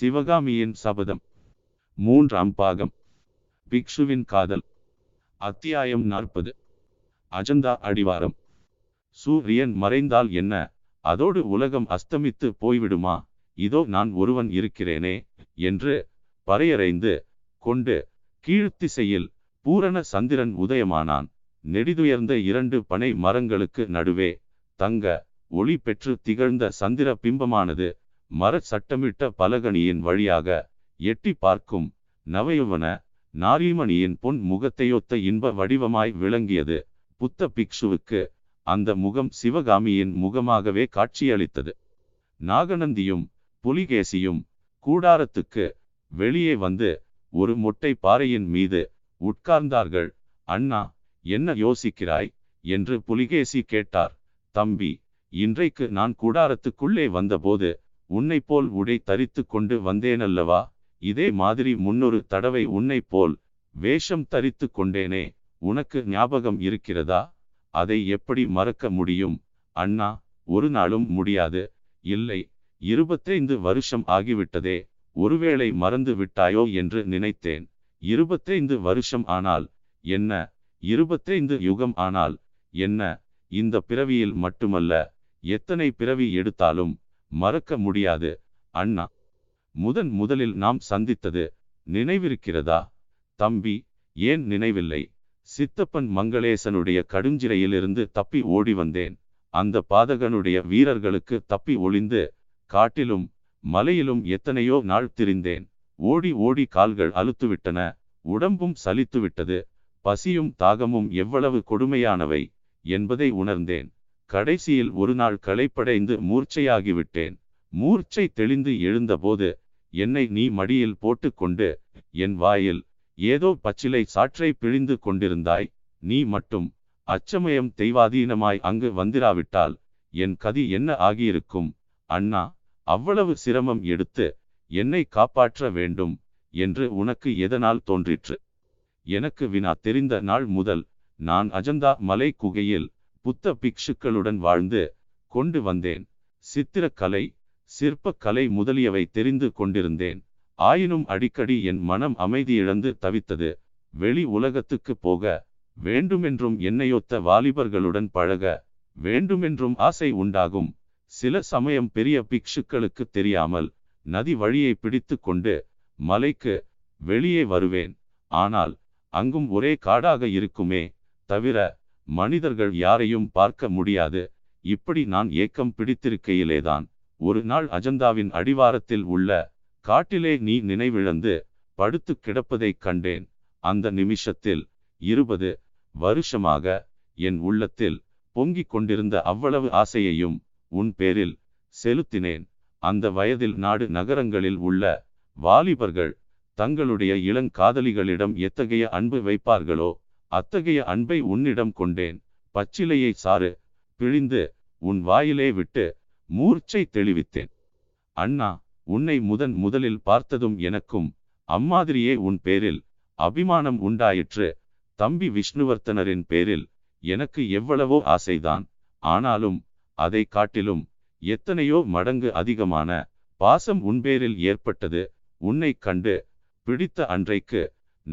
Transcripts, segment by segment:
சிவகாமியின் சபதம். மூன்றாம் பாகம். பிக்ஷுவின் காதல். அத்தியாயம் நாற்பது. அஜந்தா அடிவாரம். சூரியன் மறைந்தால் என்ன? அதோடு உலகம் அஸ்தமித்து போய்விடுமா? இதோ நான் ஒருவன் இருக்கிறேனே என்று பறையறைந்து கொண்டு கீழ்த்திசையில் பூரண சந்திரன் உதயமானான். நெடிதுயர்ந்த இரண்டு பனை மரங்களுக்கு நடுவே தங்க ஒளி பெற்று திகழ்ந்த சந்திர பிம்பமானது மர சட்டமிட்ட பலகணியின் வழியாக எட்டி பார்க்கும் நவயவன நாரீமணியின் பொன் முகத்தையொத்த இன்ப வடிவமாய் விளங்கியது. புத்த பிக்ஷுவுக்கு அந்த முகம் சிவகாமியின் முகமாகவே காட்சியளித்தது. நாகநந்தியும் புலிகேசியும் கூடாரத்துக்கு வெளியே வந்து ஒரு மொட்டை பாறையின் மீது உட்கார்ந்தார்கள். அண்ணா என்ன யோசிக்கிறாய்? என்று புலிகேசி கேட்டார். தம்பி இன்றைக்கு நான் கூடாரத்துக்குள்ளே வந்தபோது உன்னை போல் உடை தரித்து கொண்டு வந்தேனல்லவா? இதே மாதிரி முன்னொரு தடவை உன்னை போல் வேஷம் தரித்து கொண்டேனே உனக்கு ஞாபகம் இருக்கிறதா? அதை எப்படி மறக்க முடியும்? அண்ணா ஒரு நாளும் முடியாது. இல்லை இருபத்தைந்து வருஷம் ஆகிவிட்டதே ஒருவேளை மறந்து விட்டாயோ என்று நினைத்தேன். இருபத்தைந்து வருஷம் ஆனால் என்ன? இருபத்தைந்து யுகம் ஆனால் என்ன? இந்த பிறவியில் மட்டுமல்ல எத்தனை பிறவி எடுத்தாலும் மறக்க முடியாது. அண்ணா முதன் முதலில் நாம் சந்தித்தது நினைவிருக்கிறதா? தம்பி ஏன் நினைவில்லை? சித்தப்பன் மங்களேசனுடைய கடுஞ்சிறையிலிருந்து தப்பி ஓடி வந்தேன். அந்த பாதகனுடைய வீரர்களுக்கு தப்பி ஒளிந்து காட்டிலும் மலையிலும் எத்தனையோ நாள் திரிந்தேன். ஓடி ஓடி கால்கள் அழுத்துவிட்டன உடம்பும் சலித்துவிட்டது. பசியும் தாகமும் எவ்வளவு கொடுமையானவை என்பதை உணர்ந்தேன். கடைசியில் ஒரு நாள் களைப்படைந்து மூர்ச்சையாகிவிட்டேன். மூர்ச்சை தெளிந்து எழுந்தபோது என்னை நீ மடியில் போட்டுக்கொண்டு என் வாயில் ஏதோ பச்சிலை சாற்றை பிழிந்து கொண்டிருந்தாய். நீ மட்டும் அச்சமயம் தெய்வாதீனமாய் அங்கு வந்திராவிட்டால் என் கதி என்ன ஆகியிருக்கும்? அண்ணா அவ்வளவு சிரமம் எடுத்து என்னை காப்பாற்ற வேண்டும் என்று உனக்கு எதனால் தோன்றிற்று? எனக்கு வினா தெரிந்த நாள் முதல் நான் அஜந்தா மலை குகையில் புத்த பிக்ஷுக்களுடன் வாழ்ந்து கொண்டு வந்தேன். சித்திரக்கலை சிற்பக்கலை முதலியவை தெரிந்து கொண்டிருந்தேன். ஆயினும் அடிக்கடி என் மனம் அமைதியிழந்து தவித்தது. வெளி உலகத்துக்கு போக வேண்டுமென்றும் என்னையொத்த வாலிபர்களுடன் பழக வேண்டுமென்றும் ஆசை உண்டாகும். சில சமயம் பெரிய பிக்ஷுக்களுக்கு தெரியாமல் நதி வழியை பிடித்து கொண்டு மலைக்கு வெளியே வருவேன். ஆனால் அங்கும் ஒரே காடாக இருக்குமே தவிர மனிதர்கள் யாரையும் பார்க்க முடியாது. இப்படி நான் ஏக்கம் பிடித்திருக்கையிலேதான் ஒரு நாள் அஜந்தாவின் அடிவாரத்தில் உள்ள காட்டிலே நீ நினைவிழந்து படுத்து கிடப்பதைக் கண்டேன். அந்த நிமிஷத்தில் இருபது வருஷமாக என் உள்ளத்தில் பொங்கிக் கொண்டிருந்த அவ்வளவு ஆசையையும் உன் பேரில் செலுத்தினேன். அந்த வயதில் நாடு நகரங்களில் உள்ள வாலிபர்கள் தங்களுடைய இளங்காதலிகளிடம் எத்தகைய அன்பு வைப்பார்களோ? அத்தகைய அன்பை உன்னிடம் கொண்டேன். பச்சிலையை சாறு. பிழிந்து உன் வாயிலே விட்டு மூர்ச்சை தெளிவித்தேன். அண்ணா உன்னை முதன் முதலில் பார்த்ததும் எனக்கும் அம்மாதிரியே உன் பேரில் அபிமானம் உண்டாயிற்று. தம்பி விஷ்ணுவர்த்தனரின் பேரில் எனக்கு எவ்வளவோ ஆசைதான். ஆனாலும் அதை காட்டிலும் எத்தனையோ மடங்கு அதிகமான பாசம் உன்பேரில் ஏற்பட்டது. உன்னை கண்டு பிடித்த அன்றைக்கு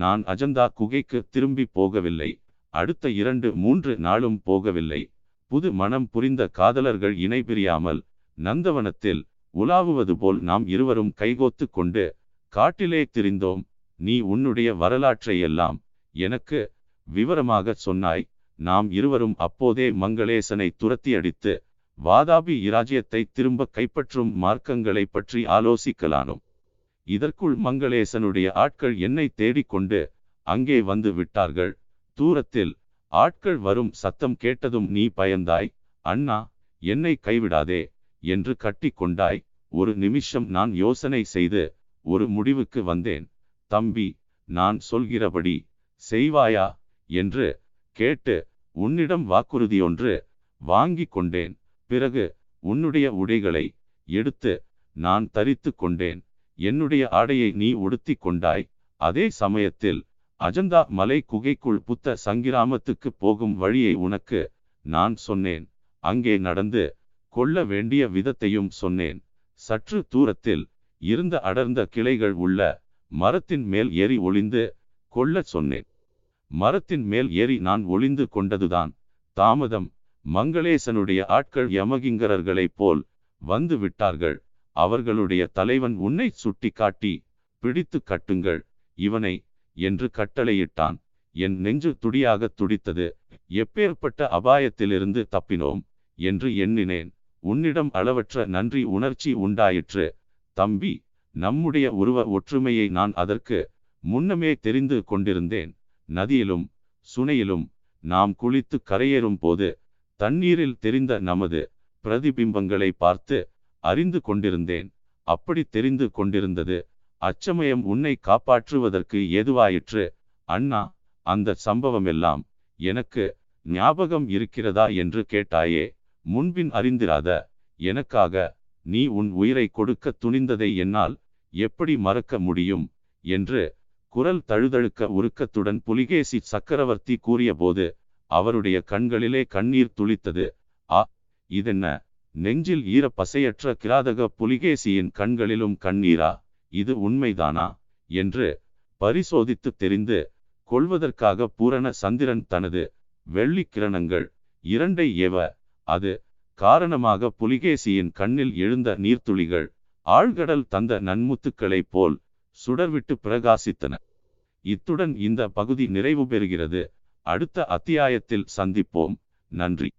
நான் அஜந்தா குகைக்கு திரும்பி போகவில்லை. அடுத்த இரண்டு மூன்று நாளும் போகவில்லை. புது மனம் புரிந்த காதலர்கள் இணை பிரியாமல் நந்தவனத்தில் உலாவுவது போல் நாம் இருவரும் கைகோத்து கொண்டு காட்டிலே திரிந்தோம். நீ உன்னுடைய வரலாற்றை எல்லாம் எனக்கு விவரமாக சொன்னாய். நாம் இருவரும் அப்போதே மங்களேசனை துரத்தி அடித்து வாதாபி இராஜ்யத்தை திரும்ப கைப்பற்றும் மார்க்கங்களை பற்றி ஆலோசிக்கலானோம். இதற்குள் மங்களேசனுடைய ஆட்கள் என்னை தேடிக்கொண்டு அங்கே வந்து விட்டார்கள். தூரத்தில் ஆட்கள் வரும் சத்தம் கேட்டதும் நீ பயந்தாய். அண்ணா என்னை கைவிடாதே என்று கட்டி கொண்டாய். ஒரு நிமிஷம் நான் யோசனை செய்து ஒரு முடிவுக்கு வந்தேன். தம்பி நான் சொல்கிறபடி செய்வாயா என்று கேட்டு உன்னிடம் வாக்குறுதியொன்று வாங்கி கொண்டேன். பிறகு உன்னுடைய உடைகளை எடுத்து நான் தரித்து கொண்டேன். என்னுடைய ஆடையை நீ உடுத்தி கொண்டாய். அதே சமயத்தில் அஜந்தா மலை குகைக்குள் புத்த சங்கிராமத்துக்கு போகும் வழியை உனக்கு நான் சொன்னேன். அங்கே நடந்து கொள்ள வேண்டிய விதத்தையும் சொன்னேன். சற்று தூரத்தில் இருந்த அடர்ந்த கிளைகள் உள்ள மரத்தின் மேல் ஏறி ஒளிந்து கொள்ள சொன்னேன். மரத்தின் மேல் ஏறி நான் ஒளிந்து கொண்டதுதான். தாமதம் மங்களேசனுடைய ஆட்கள் யமகிங்கரர்களைப் போல் வந்து விட்டார்கள். அவர்களுடைய தலைவன் உன்னை சுட்டி காட்டி பிடித்து கட்டுங்கள். இவனை என்று கட்டளையிட்டான். என் நெஞ்சு துடியாக துடித்தது. எப்பேற்பட்ட அபாயத்திலிருந்து தப்பினோம் என்று எண்ணினேன். உன்னிடம் அளவற்ற நன்றி உணர்ச்சி உண்டாயிற்று. தம்பி நம்முடைய உருவ ஒற்றுமையை நான் அதற்கு முன்னமே தெரிந்து கொண்டிருந்தேன். நதியிலும் சுனையிலும் நாம் குளித்து கரையேறும் போது தண்ணீரில் தெரிந்த நமது பிரதிபிம்பங்களை பார்த்து அறிந்து கொண்டிருந்தேன். அப்படி தெரிந்து கொண்டிருந்தது அச்சமயம் உன்னை காப்பாற்றுவதற்கு ஏதுவாயிற்று? அண்ணா அந்த சம்பவமெல்லாம் எனக்கு ஞாபகம் இருக்கிறதா என்று கேட்டாயே முன்பின் அறிந்திராத எனக்காக நீ உன் உயிரை கொடுக்க துணிந்ததை என்னால் எப்படி மறக்க முடியும்? என்று குரல் தழுதழுக்க உருக்கத்துடன் புலிகேசி சக்கரவர்த்தி கூறியபோது அவருடைய கண்களிலே கண்ணீர் துளித்தது ஆ இதென்ன? நெஞ்சில் ஈர பசையற்ற கிராதக புலிகேசியின் கண்களிலும் கண்ணீரா இது உண்மைதானா? என்று பரிசோதித்து தெரிந்து கொள்வதற்காக பூரண சந்திரன் தனது வெள்ளி கிரணங்கள் இரண்டை ஏவ அது காரணமாக புலிகேசியின் கண்ணில் எழுந்த நீர்த்துளிகள் ஆழ்கடல் தந்த நன்முத்துக்களைப் போல் சுடர்விட்டு பிரகாசித்தன. இத்துடன் இந்த பகுதி நிறைவு பெறுகிறது. அடுத்த அத்தியாயத்தில் சந்திப்போம். நன்றி.